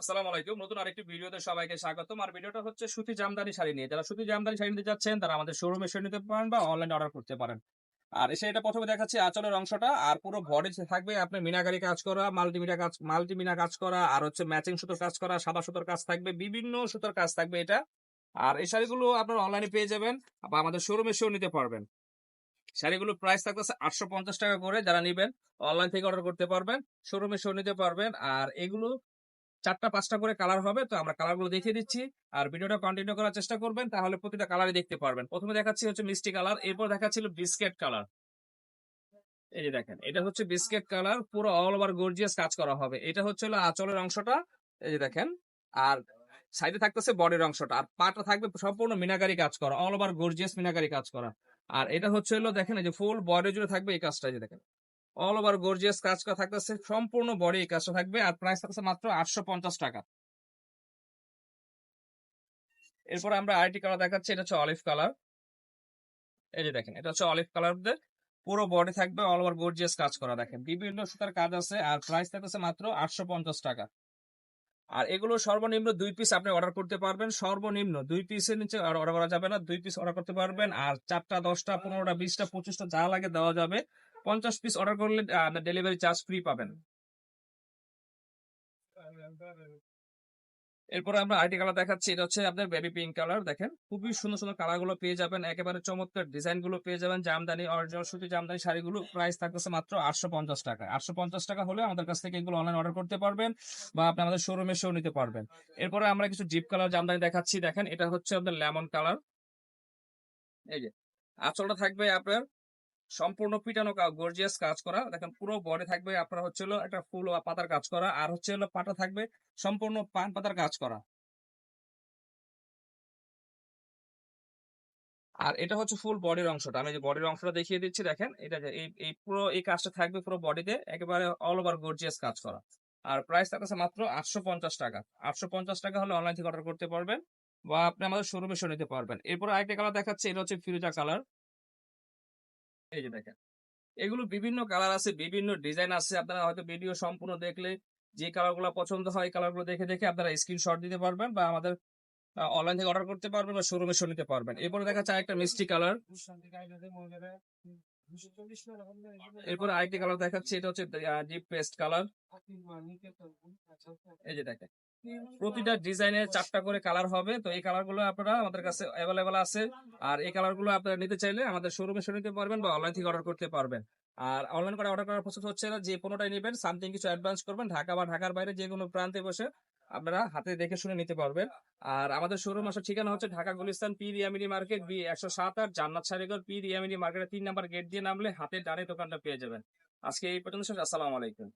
আসসালামু আলাইকুম। নতুন আরেকটি ভিডিওতে সবাইকে স্বাগতম। আর ভিডিওটা হচ্ছে সুতি জামদানি শাড়ি নিয়ে। যারা সুতি জামদানি শাড়ি নিতে যাচ্ছেন, তারা আমাদের শোরুমে এসে নিতে পারেন বা অনলাইনে অর্ডার করতে পারেন। আর এসে এটা প্রথমে দেখাচ্ছি আঁচলের অংশটা। আর পুরো বডি থাকবে আপনার মিনাকারি কাজ করা মাল্টিমিডিয়া কাজ মাল্টিমিনা কাজ করা, আর হচ্ছে ম্যাচিং সুতোর কাজ করা, সাদা সুতোর কাজ থাকবে, বিভিন্ন সুতোর কাজ থাকবে এটা। আর এই শাড়িগুলো আপনারা অনলাইনে পেয়ে যাবেন বা আমাদের শোরুমে এসেও নিতে পারবেন। শাড়িগুলো প্রাইস থাকতেছে আটশো পঞ্চাশ টাকা করে। যারা নিবেন অনলাইন থেকে অর্ডার করতে পারবেন, শোরুমে এসেও নিতে পারবেন। আর এগুলো চারটা, পাঁচটা করে কালার হবে, তো আমরা কালারগুলো দেখিয়ে দিচ্ছি। আর ভিডিওটা কন্টিনিউ করার চেষ্টা করবেন, তাহলে প্রতিটা কালারই দেখতে পারবেন। প্রথমে দেখাচ্ছি হচ্ছে মিষ্টি কালার এরপর দেখাচ্ছিল বিস্কেট কালার এই যে দেখেন, এটা হচ্ছে বিস্কেট কালার পুরো অল ওভার গর্জিয়াস কাজ করা হবে। এটা হচ্ছে হলো আঁচলের অংশটা, এই যে দেখেন। আর সাইডে থাকতেছে বডির অংশটা, আর পাটা থাকবে সম্পূর্ণ মিনাকারি কাজ করা অল ওভার গর্জিয়াস মিনাকারি কাজ করা। আর এটা হচ্ছে হলো, দেখেন এই যে ফুল বডি জুড়ে থাকবে এই কাজটা যে দেখেন। অল ওভার গর্জিয়াস কাজ করা থাকতেছে, সম্পূর্ণ বডি এই কাজটা থাকবে, আর প্রাইস থাকছে মাত্র আটশো পঞ্চাশ টাকা। এরপর আমরা আরেকটি কালার দেখাচ্ছি, এটা হচ্ছে অলিভ কালার এই যে দেখেন, এটা হচ্ছে অলিভ কালার পুরো বডি থাকবে অল ওভার গর্জিয়াস কাজ করা, দেখেন। বিভিন্ন সুতার কাজ আছে, আর প্রাইস থাকতেছে মাত্র আটশো পঞ্চাশ টাকা। আর এগুলো সর্বনিম্ন দুই পিস আপনি অর্ডার করতে পারবেন, সর্বনিম্ন দুই পিসের নিচে অর্ডার করা যাবে না, দুই পিস অর্ডার করতে পারবেন, আর চারটা, দশটা, পনেরোটা, বিশটা, পঁচিশটা যা লাগে দেওয়া যাবে। পঞ্চাশ পিস অর্ডার করলে ডেলিভারি চার্জ ফ্রি পাবেন। এরপরে আমরা আইটি কালার দেখাচ্ছি, এটা হচ্ছে আপনার বেবি পিঙ্ক কালার দেখেন। খুবই সুন্দর সুন্দর কালারগুলো পেয়ে যাবেন, একেবারে চমৎকার ডিজাইনগুলো পেয়ে যাবেন, জামদানি অরিজিনাল সুতি জামদানি শাড়িগুলো প্রাইস থাকতেছে মাত্র আটশো পঞ্চাশ টাকা। আটশো পঞ্চাশ টাকা হলে আমাদের কাছ থেকে এগুলো অনলাইন অর্ডার করতে পারবেন বা আপনি আমাদের শোরুমে শো নিতে পারবেন। এরপরে আমরা কিছু জিপ কালার জামদানি দেখাচ্ছি, দেখেন, এটা হচ্ছে আপনার লেমন কালার এই যে, আঁচলটা থাকবে আপনার সম্পূর্ণ পিটানো গর্জিয়াস কাজ করা। দেখেন, পুরো বডি থাকবে আপনার হচ্ছে একটা ফুল পাতার কাজ করা। আর হচ্ছে হলো পাটা থাকবে সম্পূর্ণ পান পাতার কাজ করা। আর এটা হচ্ছে ফুল বডির অংশটা। আমি যে বডির অংশটা দেখিয়ে দিচ্ছি, দেখেন, এটা যে এই পুরো, এই কাজটা থাকবে পুরো বডিতে একেবারে অল ওভার গর্জিয়াস কাজ করা। আর প্রাইস থাকছে মাত্র আটশো পঞ্চাশ টাকা। আটশো পঞ্চাশ টাকা হলে অনলাইন থেকে অর্ডার করতে পারবেন বা আপনি আমাদের শোরুমে এসে নিতে পারবেন। এরপর আরেকটা কালার দেখাচ্ছে, এটা হচ্ছে ফিরোজা কালার এই যে দেখেন, এগুলো বিভিন্ন কালার আছে, বিভিন্ন ডিজাইন আছে। আপনারা হয়তো ভিডিও সম্পূর্ণ দেখলে যে কালারগুলো পছন্দ হয় কালারগুলো দেখে দেখে আপনারা স্ক্রিনশট দিতে পারবেন বা আমাদের অনলাইন থেকে অর্ডার করতে পারবেন বা শোরুমে শো নিতে পারবেন। এরপরে দেখা যায় একটা মিষ্টি কালার এরপরে আরেকটি কালার দেখাচ্ছি, এটা হচ্ছে ডিপ পেস্ট কালার এই যে দেখেন প্রতিটা ডিজাইনে চারটা করে কালার হবে। তো এই কালারগুলো আপনারা আমাদের কাছে অ্যাভেলেবেল আছে। আর এই কালারগুলো আপনারা নিতে চাইলে আমাদের শোরুমে এসে নিতে পারবেন বা অনলাইন থেকে অর্ডার করতে পারবেন। আর অনলাইন করে অর্ডার করার প্রসেস হচ্ছে না, যে কোনোটাই নেবেন সামথিং কিছু অ্যাডভান্স করবেন, ঢাকা বা ঢাকার বাইরে যে কোনো প্রান্তে বসে আপনারা হাতে দেখে শুনে নিতে পারবেন। আর আমাদের শোরুম আসার ঠিকানা হচ্ছে ঢাকা গুলিস্তান পি রিয়ামিনি মার্কেট, বি একশো সাত আট জান্নাত সারিগর পি রিয়ামিনি মার্কেটের তিন নাম্বার গেট দিয়ে নামলে হাতে ডানে দোকানটা পেয়ে যাবেন। আজকে এই পর্যন্ত। আসসালামু আলাইকুম।